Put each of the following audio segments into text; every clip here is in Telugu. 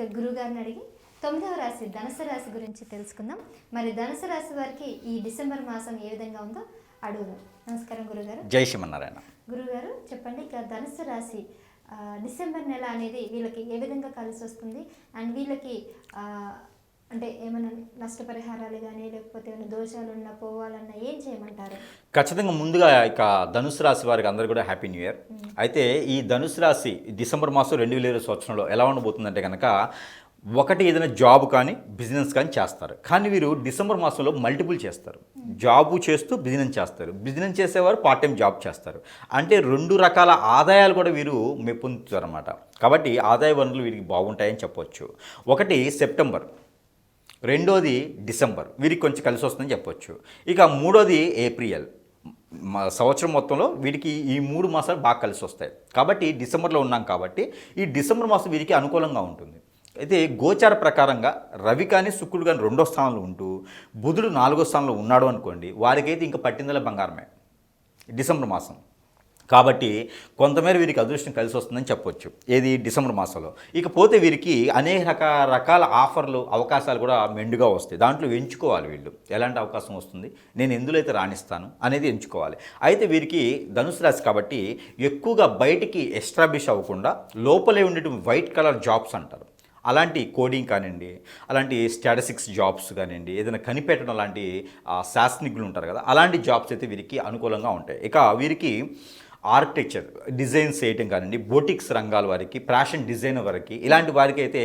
ఇక గురుగారిని అడిగి తొమ్మిదవ రాశి ధనుసు రాశి గురించి తెలుసుకుందాం. మరి ధనుసు రాశి వారికి ఈ డిసెంబర్ మాసం ఏ విధంగా ఉందో అడుగుదాం. నమస్కారం గురుగారు జై శ్రీమన్నారాయణ. గురుగారు చెప్పండి ఇక ధనుసు రాశి డిసెంబర్ నెల అనేది వీళ్ళకి ఏ విధంగా కలిసి వస్తుంది? అండ్ వీళ్ళకి అంటే ఏమైనా నష్టపరిహారాలు కానీ లేకపోతే ఏమైనా దోషాలు ఉన్నా పోవాలన్నా ఏం చేయమంటారు? ఖచ్చితంగా ముందుగా ఇక ధనుసు రాశి వారికి అందరూ కూడా హ్యాపీ న్యూ ఇయర్. అయితే ఈ ధనుసు రాశి డిసెంబర్ మాసం రెండు వేల ఇరవై సంవత్సరంలో ఎలా ఉండబోతుందంటే కనుక ఒకటి ఏదైనా జాబ్ కానీ బిజినెస్ కానీ చేస్తారు. కానీ వీరు డిసెంబర్ మాసంలో మల్టిపుల్ చేస్తారు. జాబు చేస్తూ బిజినెస్ చేస్తారు. బిజినెస్ చేసేవారు పార్ట్ టైం జాబ్ చేస్తారు. అంటే రెండు రకాల ఆదాయాలు కూడా వీరు మెప్పొందుతారు అనమాట కాబట్టి ఆదాయ వనరులు వీరికి బాగుంటాయని చెప్పొచ్చు. ఒకటి సెప్టెంబర్. రెండోది డిసెంబర్. వీరికి కొంచెం కలిసి వస్తుందని చెప్పొచ్చు. ఇక మూడోది ఏప్రిల్. సంవత్సరం మొత్తంలో వీరికి ఈ మూడు మాసాలు బాగా కలిసి వస్తాయి. కాబట్టి డిసెంబర్లో ఉన్నాం కాబట్టి ఈ డిసెంబర్ మాసం వీరికి అనుకూలంగా ఉంటుంది. అయితే గోచార ప్రకారంగా రవి కానీ శుక్రుడు కానీ రెండో స్థానంలో ఉంటూ బుధుడు నాలుగో స్థానంలో ఉన్నాడు అనుకోండి వారికైతే ఇంకా పట్టిందల బంగారమే. డిసెంబర్ మాసం. కాబట్టి కొంతమేర వీరికి అదృష్టం కలిసి వస్తుందని చెప్పొచ్చు. ఏది? డిసెంబర్ మాసంలో. ఇకపోతే వీరికి అనేక రక రకాల ఆఫర్లు అవకాశాలు కూడా మెండుగా వస్తాయి. దాంట్లో ఎంచుకోవాలి వీళ్ళు. ఎలాంటి అవకాశం వస్తుంది? నేను ఎందులో అయితే రాణిస్తాను అనేది ఎంచుకోవాలి. అయితే వీరికి ధనుసు రాశి కాబట్టి ఎక్కువగా బయటికి ఎస్టాబ్లిష్ అవ్వకుండా లోపలే ఉండేటువంటి వైట్ కలర్ జాబ్స్ అంటారు. అలాంటి కోడింగ్ కానివ్వండి అలాంటి స్టాటిస్టిక్స్ జాబ్స్ కానివ్వండి ఏదైనా కనిపెట్టడం లాంటి శాస్త్రజ్ఞులు ఉంటారు కదా అలాంటి జాబ్స్ అయితే వీరికి అనుకూలంగా ఉంటాయి. ఇక వీరికి ఆర్కిటెక్చర్ డిజైన్స్ చేయటం కానివ్వండి బోటిక్స్ రంగాల వారికి ఫ్యాషన్ డిజైన్ వారికి ఇలాంటి వారికి అయితే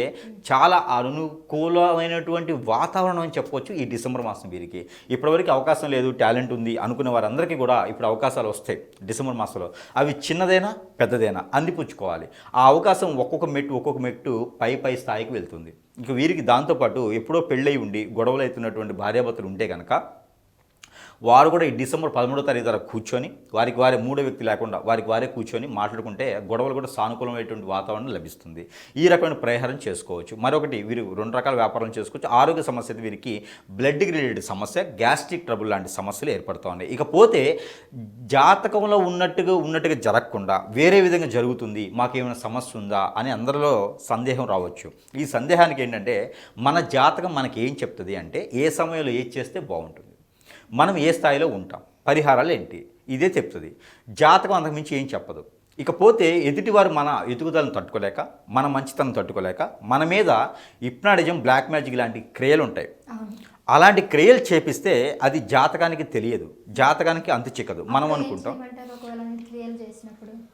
చాలా అనుకూలమైనటువంటి వాతావరణం అని చెప్పవచ్చు ఈ డిసెంబర్ మాసం వీరికి. ఇప్పటివరకు అవకాశం లేదు టాలెంట్ ఉంది అనుకునే వారందరికీ కూడా ఇప్పుడు అవకాశాలు వస్తాయి డిసెంబర్ మాసంలో. అవి చిన్నదైనా పెద్దదైనా అందిపుచ్చుకోవాలి. ఆ అవకాశం ఒక్కొక్క మెట్టు ఒక్కొక్క మెట్టు పై పై స్థాయికి వెళ్తుంది. ఇక వీరికి దాంతోపాటు ఎప్పుడో పెళ్ళై ఉండి గొడవలు అవుతున్నటువంటి భార్యాభర్తలు ఉంటే కనుక వారు కూడా ఈ డిసెంబర్ పదమూడో తారీఖు ద్వారా కూర్చొని వారికి వారే మూడో వ్యక్తి లేకుండా వారికి వారే కూర్చొని మాట్లాడుకుంటే గొడవలు కూడా సానుకూలమైనటువంటి వాతావరణం లభిస్తుంది. ఈ రకమైన పరిహారం చేసుకోవచ్చు. మరొకటి వీరు రెండు రకాల వ్యాపారం చేసుకోవచ్చు. ఆరోగ్య సమస్య వీరికి బ్లడ్ రిలేటెడ్ సమస్య గ్యాస్ట్రిక్ ట్రబుల్ లాంటి సమస్యలు ఏర్పడుతూ ఉన్నాయి. ఇకపోతే జాతకంలో ఉన్నట్టుగా ఉన్నట్టుగా జరగకుండా వేరే విధంగా జరుగుతుంది మాకేమైనా సమస్య ఉందా అని అందరిలో సందేహం రావచ్చు. ఈ సందేహానికి ఏంటంటే మన జాతకం మనకి ఏం చెప్తుంది అంటే ఏ సమయంలో ఏది చేస్తే బాగుంటుంది. మనం ఏ స్థాయిలో ఉంటాం? పరిహారాలు ఏంటి? ఇదే చెప్తుంది. జాతకం అంతకుమించి ఏం చెప్పదు. ఇకపోతే ఎదుటివారు మన ఎదుగుదలను తట్టుకోలేక మన మంచితనం తట్టుకోలేక మన మీద ఇప్నాడిజం బ్లాక్ మ్యాజిక్ లాంటి క్రియలు ఉంటాయి. అలాంటి క్రియలు చేపిస్తే అది జాతకానికి తెలియదు. జాతకానికి అంతు చిక్కదు. మనం అనుకుంటాం.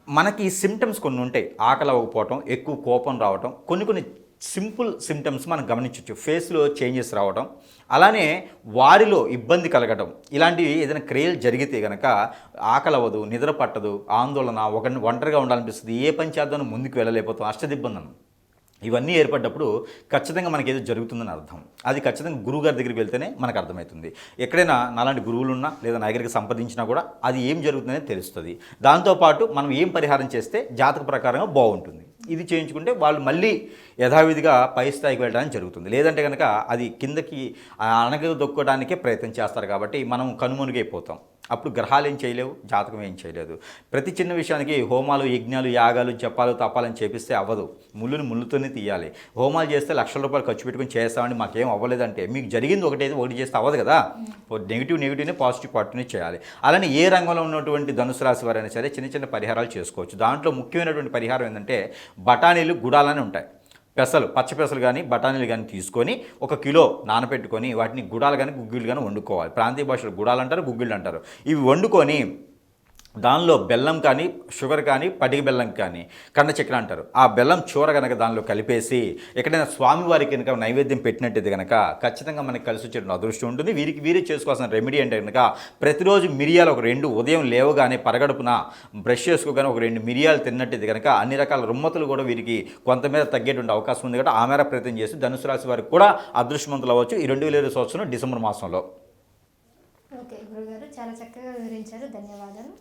మనకి సిమ్టమ్స్ కొన్ని ఉంటాయి. ఆకలి అవ్వకపోవటం ఎక్కువ కోపం రావటం కొన్ని కొన్ని సింపుల్ సిమ్టమ్స్ మనం గమనించవచ్చు ఫేస్లో చేంజెస్ రావడం అలానే వారిలో ఇబ్బంది కలగడం. ఇలాంటివి ఏదైనా క్రియలు జరిగితే కనుక ఆకలవదు నిద్ర పట్టదు ఆందోళన ఒక ఒంటరిగా ఉండాలనిపిస్తుంది ఏ పని చేద్దామని ముందుకు వెళ్ళలేకపోతాం అష్టదిబ్బందనం ఇవన్నీ ఏర్పడ్డప్పుడు ఖచ్చితంగా మనకి ఏదో జరుగుతుందని అర్థం. అది ఖచ్చితంగా గురువు గారి దగ్గరికి వెళ్తేనే మనకు అర్థమవుతుంది. ఎక్కడైనా నాలాంటి గురువులు ఉన్నా లేదా నా దగ్గరికి సంప్రదించినా కూడా అది ఏం జరుగుతుందనేది తెలుస్తుంది. దాంతోపాటు మనం ఏం పరిహారం చేస్తే జాతక ప్రకారంగా బాగుంటుంది. ఇది చేయించుకుంటే వాళ్ళు మళ్ళీ యథావిధిగా పై స్థాయికి వెళ్ళడానికి జరుగుతుంది. లేదంటే కనుక అది కిందకి అనగ దొక్కడానికే ప్రయత్నం చేస్తారు కాబట్టి మనం కనుమరుగైపోతాం. అప్పుడు గ్రహాలు ఏం చేయలేవు జాతకం ఏం చేయలేదు. ప్రతి చిన్న విషయానికి హోమాలు యజ్ఞాలు యాగాలు జపాలు తపాలని చేపిస్తే అవ్వదు. ముళ్ళుని ముళ్ళుతోనే తీయాలి. హోమాలు చేస్తే లక్షల రూపాయలు ఖర్చు పెట్టుకుని చేస్తామని మాకేం అవ్వలేదంటే మీకు జరిగింది ఒకటైతే ఒకటి చేస్తే అవ్వదు కదా? నెగిటివ్ నెగిటివ్నే పాజిటివ్ పార్ట్ని చేయాలి. అలానే ఏ రంగంలో ఉన్నటువంటి ధనుసు రాశి వారైనా సరే చిన్న చిన్న పరిహారాలు చేసుకోవచ్చు. దాంట్లో ముఖ్యమైనటువంటి పరిహారం ఏంటంటే బఠానీలు గుడాలని ఉంటాయి. పెసలు పచ్చ పెసలు కానీ బఠానీలు కానీ తీసుకొని ఒక కిలో నానబెట్టుకొని వాటిని గుడాలు కానీ గుగ్గిళ్ళు కానీ వండుకోవాలి. ప్రాంతీయ భాషలో గుడాలు అంటారు గుగ్గిళ్ళు అంటారు. ఇవి వండుకొని దానిలో బెల్లం కానీ షుగర్ కానీ పటిక బెల్లం కానీ కన్న చక్కెర అంటారు. ఆ బెల్లం చూర కనుక దానిలో కలిపేసి ఎక్కడైనా స్వామివారికి కనుక నైవేద్యం పెట్టినట్టయితే కనుక ఖచ్చితంగా మనకి కలిసి వచ్చేటువంటి అదృష్టం ఉంటుంది. వీరికి వీరే చేసుకోవాల్సిన రెమెడీ అంటే కనుక ప్రతిరోజు మిరియాలు ఒక రెండు ఉదయం లేవగానే పరగడుపున బ్రష్ చేసుకోగానే ఒక రెండు మిరియాలు తిన్నట్టయితే కనుక అన్ని రకాల రుమ్మతులు కూడా వీరికి కొంతమేర తగ్గేటువంటి అవకాశం ఉంది కాబట్టి ఆ మేర ప్రయత్నం చేసి ధనుసు రాశి వారికి కూడా అదృష్టవంతులు అవ్వచ్చు ఈ రెండు వేల ఇరవై సంవత్సరం డిసెంబర్ మాసంలో. ఓకే గురుగారు చాలా చక్కగా వివరించారు. ధన్యవాదాలు.